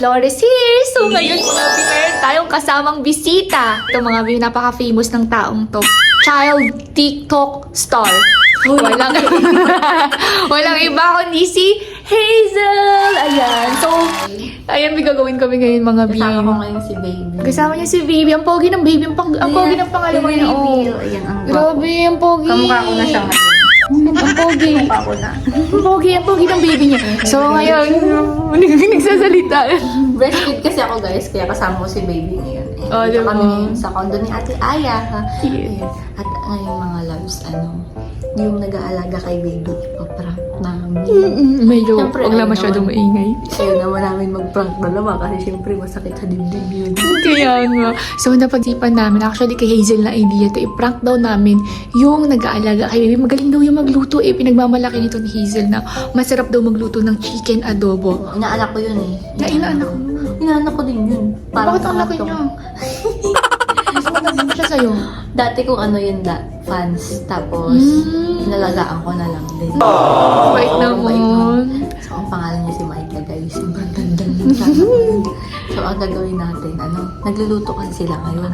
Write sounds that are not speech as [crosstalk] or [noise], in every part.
Flores here! So ngayon mga Bi, meron tayong kasamang bisita. Ito mga Bi, napaka-famous ng taong to. Child TikTok star. Walang, [laughs] walang iba kundi si Hazel! Ayan. So, ayan, may gagawin kami ngayon mga Bi. Kasama ko ngayon si Baby. Kasama niya si Baby. Ang pogi ng Baby. Ang, pang, ang pogi ng pangalawa niya. Oh. Ayan, ang. Grabe, ang pogi. Kamukha ko na siya. Ang pogi. Na. Ang pogi, ang pogi ng baby niya. So ngayon, [laughs] nagsasalita. Breastfeed kasi ako guys, kaya kasama ko si Baby ngayon. Eh, Oh, dito diba? kami ngayon sa condo ni Ate Aya. Ha? Yes. Ayan. At ngayon mga loves, ano, yung nag-aalaga kay Baby, ipaprank namin. Medyo, Siyempre, huwag lang ayun masyadong naman. maingay. Ayaw naman namin mag-prank dalawa kasi syempre masakit sa dibdib yun. [laughs] Kaya nga. So, napag-isipan namin, actually kay Hazel na idea to i-prank daw namin yung nag-aalaga kay baby. Magaling daw yung magluto eh. Pinagmamalaki nito ni Hazel na masarap daw magluto ng chicken adobo. Inaanak ko yun eh. Na inaanak mo? Inaanak ko din yun. Bakit ang laki pangatong- niya? [laughs] Mas matanda siya sa'yo. Dati kung ano yun da, fans. Tapos, Mm. inalagaan ko na lang din. Bait naman. So, ang pangalan niya si Micah, guys. Sobrang ganda pangalan. [laughs] So, ang gagawin natin, ano, nagluluto kasi sila ngayon.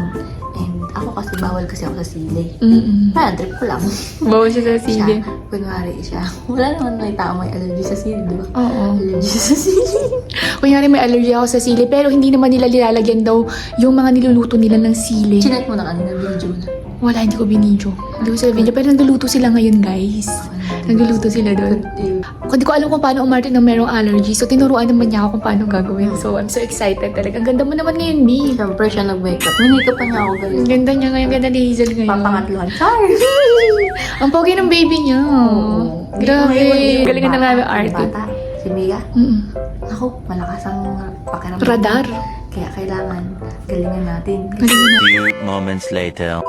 Ako kasi, bawal kasi ako sa sili. Mm-mm. Parang trip ko lang. Bawal siya sa sili. Siya, kunwari siya. [laughs] Wala naman may tao may allergy sa sili, di ba? Oo. Allergy sa sili. [laughs] Kunyari may allergy ako sa sili, pero hindi naman nila nilalagyan daw yung mga niluluto nila ng sili. Chinet mo na kanina, video na. Wala, hindi ko binidyo. Hindi ko sa video. Pero nagluluto sila ngayon, guys. Nagluluto sila doon. Hindi ko alam kung paano umarte ng merong allergy. So, tinuruan naman niya ako kung paano gagawin. So, I'm so excited talaga. Ang ganda mo naman ngayon, B. Siyempre siya nag-makeup. May-makeup pa niya ako, guys. Ang ganda niya ngayon. Ganda ni Hazel ngayon. Papangatluhan. Char! [laughs] Ang pogi ng baby niya. Grabe. Galingan na namin arte. Bata, si Mia. Mm-mm. Ako, malakas ang pakiramdam. Radar. Kaya kailangan galingan natin. Galingan na. Few moments later.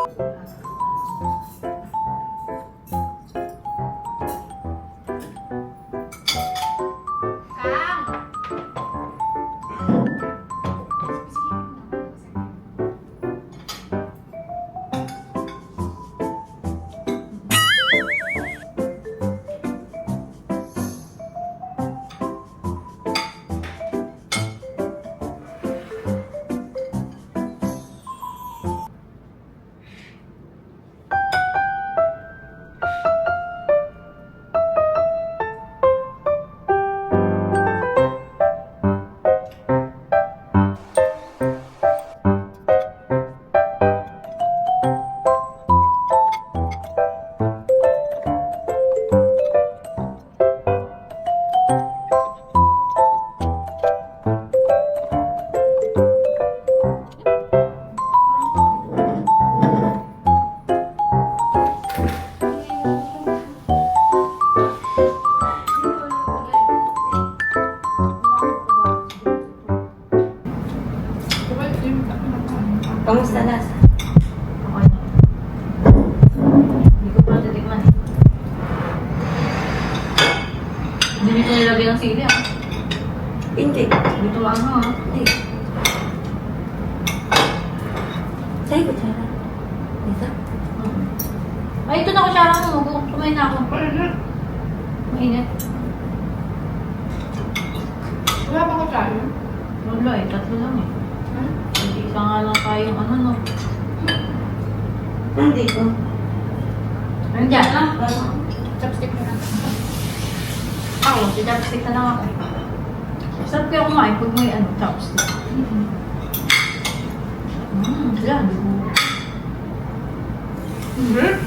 Mainit. Wala pa ko tayo. Wala eh, tatlo lang eh. Hindi isa nga lang tayong ano no. Hindi ko. Nandiyan ah. Chopstick na lang. Ako, si chopstick na lang ako. Sarap kaya kumain pag may ano, chopstick. Mmm, yan. Wala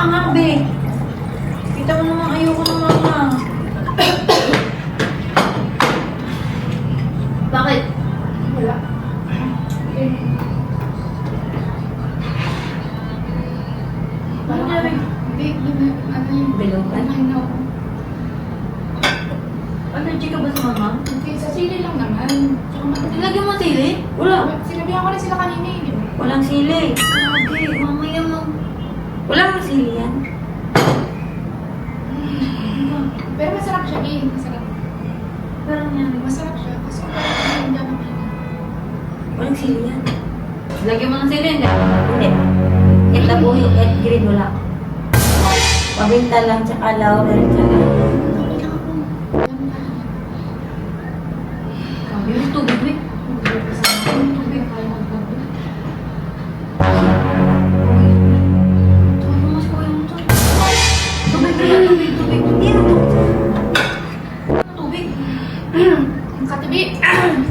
Ang angang, be. Kita mo naman ayoko ng Lagyan mo ng sili, hindi? Kahit labuyo, kahit green, wala. Pabinta lang, tsaka laurel, tsaka... Yung tubig, be. Yung tubig, kaya. Tubig, be. Tubig,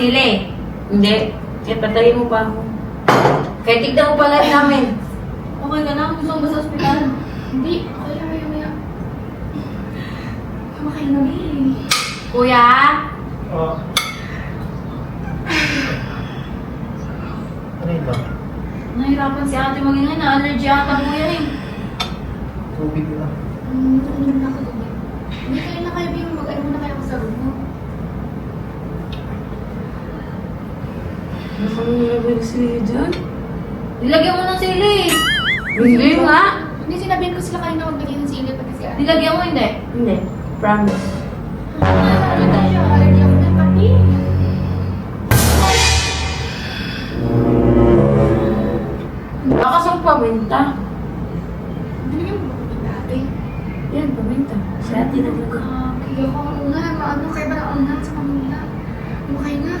sili. Hindi. Kaya patayin mo pa ako. Kaya tignan mo pa live namin. Okay ka na? Gusto mo ba sa ospital? Hindi. Okay lang maya maya. Kumakain na eh. Kuya? Oh. Ano yun ba? Nahirapan si ate magingay na allergy ata kuya eh. Tubig lang. Hmm, uminom na ako tubig. Hindi kayo na kayo Bing. Mag-ano muna kayo sa room mo. Ano ng sili dyan? Nilagyan mo ng sili. Hindi nga. Hindi sinabihan ko sila kayo na magbigay ng sili pati si ate. Nilagyan mo hindi? Hindi. Promise. Ano tayo? Allergy ako ng kape. Bakas ang paminta. Binigyan mo ba ko dati? Yan, paminta. Si ate naglagay. Kaya ko ang una. Maano kayo ba ang una sa pamilya? Kumakain na.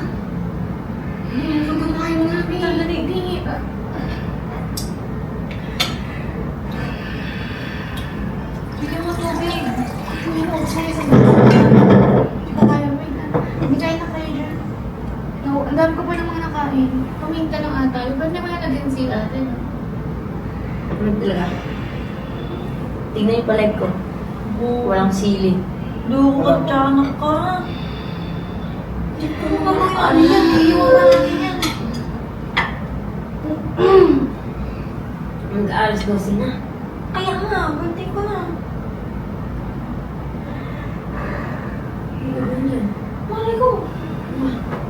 Hmm, kumakain na. Hindi. Hindi. Ah, Bigyan mo tubig. Kuya mo, sorry sa Hindi ko kaya mo yun. Hindi kain na kayo dyan. No, ang dami ko pa ng mga nakain. Paminta lang ata. Ba't naman nalagyan sila natin? Ano talaga? Tingnan niyo pa live ko. Walang sili. Loko ka, tiyanak ka. Hindi ko mo ba ano yan? Iiwan natin yan. Mag-aalas daw sila. Kaya nga, birthday ko na. Ano yan? Malay ko.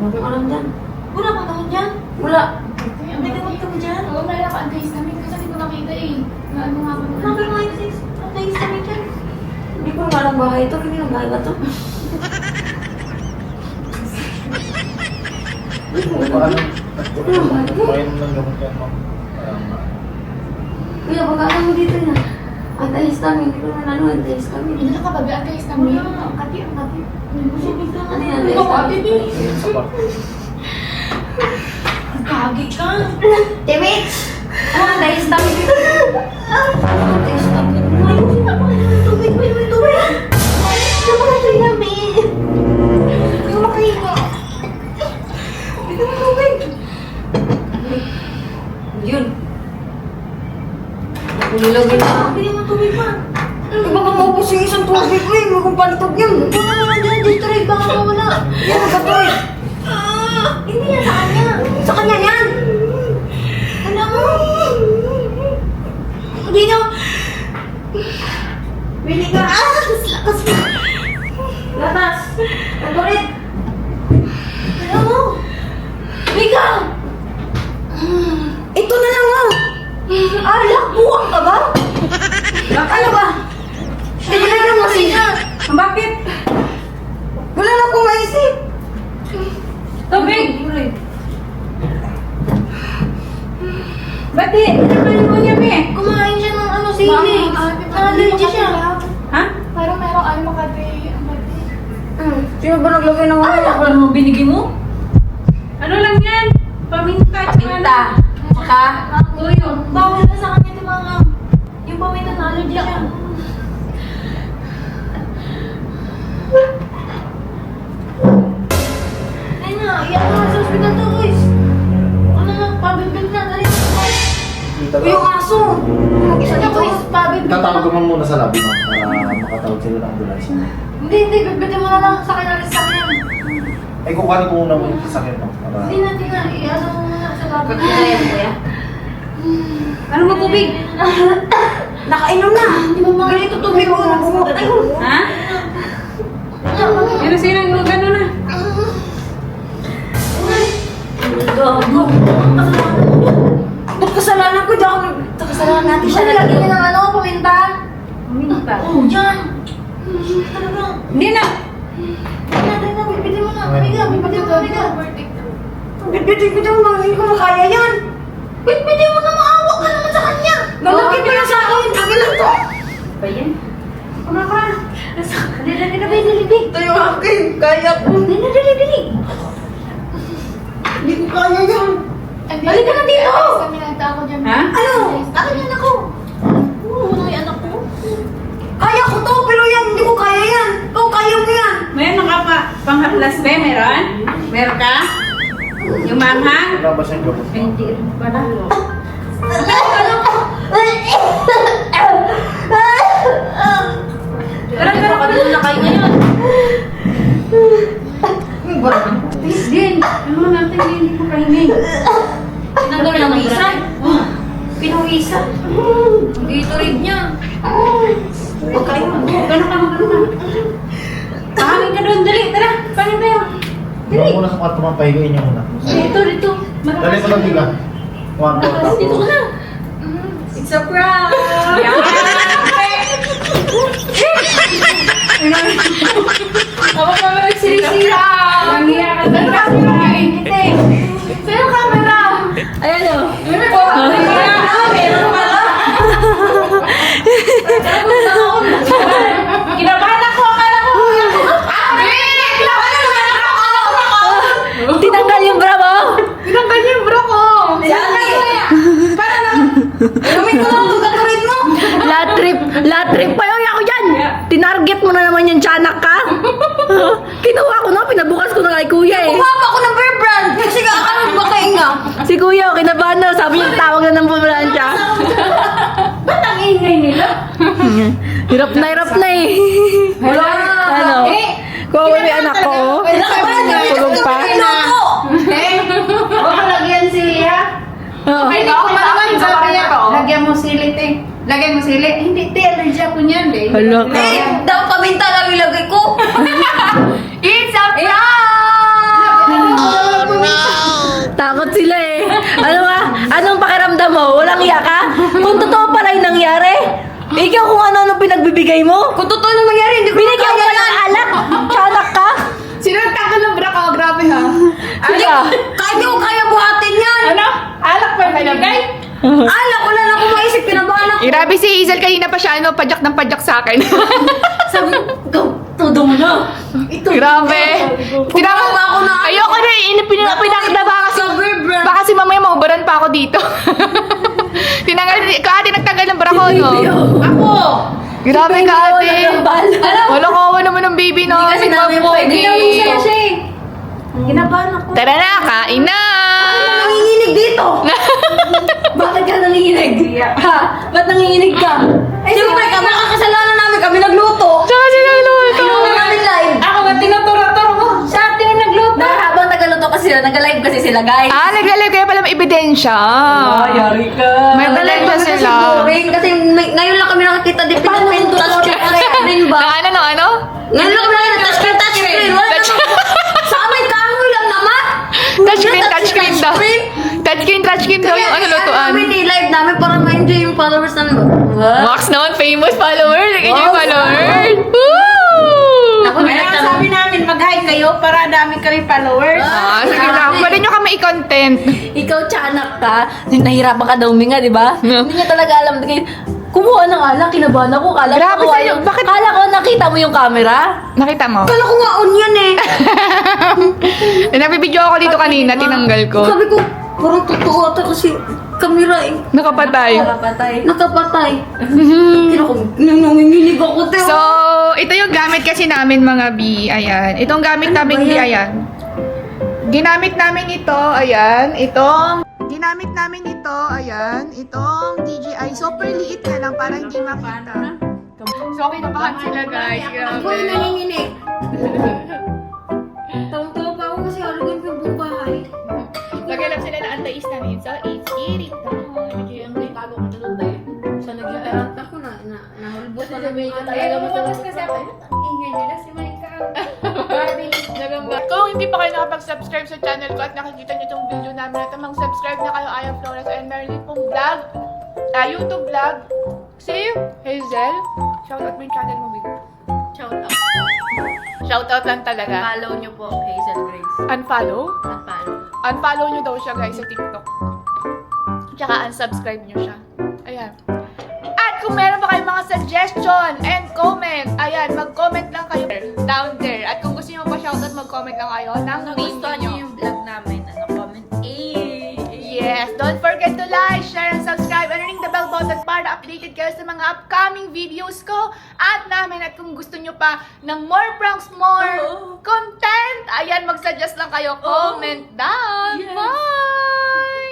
Wala kong alam dyan. Wala kang naman dyan. Wala. May gamot ka ba dyan? Oo, may naka-antays kami kasi hindi ko nakita eh. Na ano nga ako. Nakay mo yung sis. Nakay sa amin dyan. Hindi ko nga alam bahay ito. Kini ang bahay ba ito? Paano? Painom ng gamot yan, ma'am. Parang, ah, Kuya, baka alam mo dito na. Ang tahis namin. Hindi ko naman ano, ang tahis kami. Hindi nakababa antays kami. Wala. Ang kati, ang kati. Ano yan? Ikaw, Gagi ka. Timit! Ano ang tahis namin Ng ano? Alak lang mo binigay mo? Ano lang yan? Paminta. Paminta. Saka? Tuyo. Bawal na sa kanya ito mga... Yung paminta na allergy siya. Ay na, iyak na sa ospital to, guys. Ano na, pabibil na. Dali. Uy, yung aso. Mag-isa na, guys. Pabibil Tatawag ko man muna sa lobby ma'am para makatawag sila ng ambulance. Hindi, hindi. Bibitin mo na lang sa akin. Alis sa akin. Eh kung kano ko muna mo yung sasakyan mo para... Hindi na, hindi na. I-ano mo muna sa gabi. Ano mo tubig? Nakainom na. Hindi mo mga ganito tubig ko. Ha? Pero sino yung gano'n na? Gago. Ba't kasalanan ko? Di ako nag... Kasalanan natin Siya nilagyan niya ng ano, paminta. Paminta. Oh, yan. Hindi na. Hindi na, hindi na. Bibitin mo na. Amiga, bibitin mo. Amiga. Bitin-bitin mo. Hindi ko makaya yan. Bibitin mo na maawa ka naman sa kanya. Lalaki pa lang sa akin. Lagi lang to. Ba yan? Ano ka? Dali, dali, dali, dali, dali. Ito yung akin. Kaya ko. Dali, dali, dali. Hindi ko kaya yan. Halika na dito! Kami nagta ako dyan. Ha? Ano? Akin yan ako. Oo, ano yung anak ko? Kaya ko to, pero yan, hindi ko kaya yan. Ikaw, kaya mo yan. Meron ka pa panghaplas be, meron? Meron ka? Yung manghang? Wala ba siyang gamot? Hindi rin pala. Tara, pahigain niyo muna. Dito, dito. Dali mo lang tiga. One, two, Dito ka tapos. na. It's a prank. Ako pa ba lahat trip pa yun ako dyan. Tinarget mo na naman yung tiyanak ka. [laughs] Kinuha ko na, pinabukas ko na kay kuya eh. Kumapa ko ng bear brand. Kasi kakano ba kayo nga? Si kuya, kinabahan na, sabi niya tawag na ng pumulansya. [laughs] Ba't ang ingay nila? [laughs] Hirap na, hirap na eh. Wala. Ano? Kuha mo yung anak ko. Tulog pa. Baka lagyan sili ha? Oo. Lagyan mo sili, te. Lagyan mo sili. Hindi, te. Allergy ako niyan, te. Hala ka. Eh, daw paminta lang ilagay ko. [laughs] It's a Takot sila eh. Ano ba? Anong pakiramdam mo? Walang iya ka? Kung totoo pala yung nangyari, ikaw kung ano-ano pinagbibigay mo. Kung totoo na mangyari, hindi ko Binigyan pa ng alak. Tiyanak ka. Sino nagtanggal ng bra ko? Grabe ha. Sila. Kaya ko kaya buhatin yan. Ano? Alak pa binigay? [laughs] Alak, wala na akong maisip. Pinabahan ako. Grabe si Hazel kanina pa siya, ano, pajak ng pajak sa akin. [laughs] Sabi ko, go, todo mo na. Ito. Grabe. Tinawag Pumawa ako na- Ayoko na, eh. Pin- pinakita baka kasi, baka si mamaya maubaran pa ako dito. [laughs] Tinanggal, ka ate nagtanggal ng bra ko, no? Ako! Grabe ka ate. Alam, Wala kawa naman ng baby no. Hindi kasi namin pwede. Ginawa siya eh. Ginabahan ako. Tara na, kain na! nanginginig dito. Bakit ka nanginginig? Ha? Ba't nanginginig ka? Eh, siyempre, ka, makakasalanan namin kami nagluto. Tsaka sila luto. Ano namin live? Ako nga tinuturo-turo mo. Sa ate mo sila, nag-live kasi sila, guys. Ah, naglalag kaya pala may ebidensya. yari ka. May sila. Boring, kasi may- ngayon lang kami nakakita di pinapin touchscreen touchscreen ba? Na ano, no, ano? Ngayon lang kami nakakita touchscreen touchscreen. Wala Touch- naman. Sa amin kahoy lang naman. Touchscreen, Touchscreen, touchscreen daw. touchscreen. Touchscreen, touchscreen daw yung ano, Kaya, lutuan. namin i-live namin para ma-enjoy yung followers namin. What? Max naman, famous follower. Yung Wow. followers. Woo! Ako, Kaya ang sabi namin, mag-hi kayo para dami kami followers. Ah, sige lang. Pwede nyo kami i-content. Ikaw, tiyanak ka. Nahirapan ka daw huminga, di ba? Hindi niya talaga alam. Kaya, Kumuha ng alak, kinabahan ako. Kala Grabe ko, sa'yo. Bakit- Kala ko nakita mo yung camera. Nakita mo? Kala ko nga on yan eh. Eh, [laughs] Nabibidyo ako dito kanina, tinanggal ko. Sabi ko, parang totoo ata kasi kamera eh. Nakapatay. Nakapatay. Nakapatay. Kaya ako, nanginginig ako. te. So, ito yung gamit kasi namin mga B. Ayan. Itong gamit namin B, ayan. Ginamit namin ito, ayan. Itong Ginamit namin ito, ayan. Itong DJI. Super liit na lang para hindi makita. So, kinabahan sila guys. Ako Grabe. yung nanginginig. [laughs] ko talaga lumabas masarap. kasi ako. Ang ingay nila si Mike Barbie. Kung hindi pa kayo nakapag-subscribe sa channel ko at nakikita niyo itong video namin na ito, mag-subscribe na kayo. I am Flores and meron din pong vlog, ah, YouTube vlog. Si Hazel. Shout out mo yung channel mo, Vic. Shout out. Shout out lang talaga. Follow nyo po, Hazel Grace. Unfollow? At follow. Unfollow nyo daw siya guys sa TikTok. Tsaka unsubscribe nyo siya. Ayan. Kung meron pa kayong mga suggestion and comment, ayan, mag-comment lang kayo down there. At kung gusto nyo pa shoutout, mag-comment lang kayo ng name Nagustuhan nyo. nyo yung vlog namin, ano, comment. Eh, Yes, don't forget to like, share, and subscribe, and ring the bell button para updated kayo sa mga upcoming videos ko at namin. At kung gusto nyo pa ng more pranks, more content, ayan, mag-suggest lang kayo. Comment down. Bye!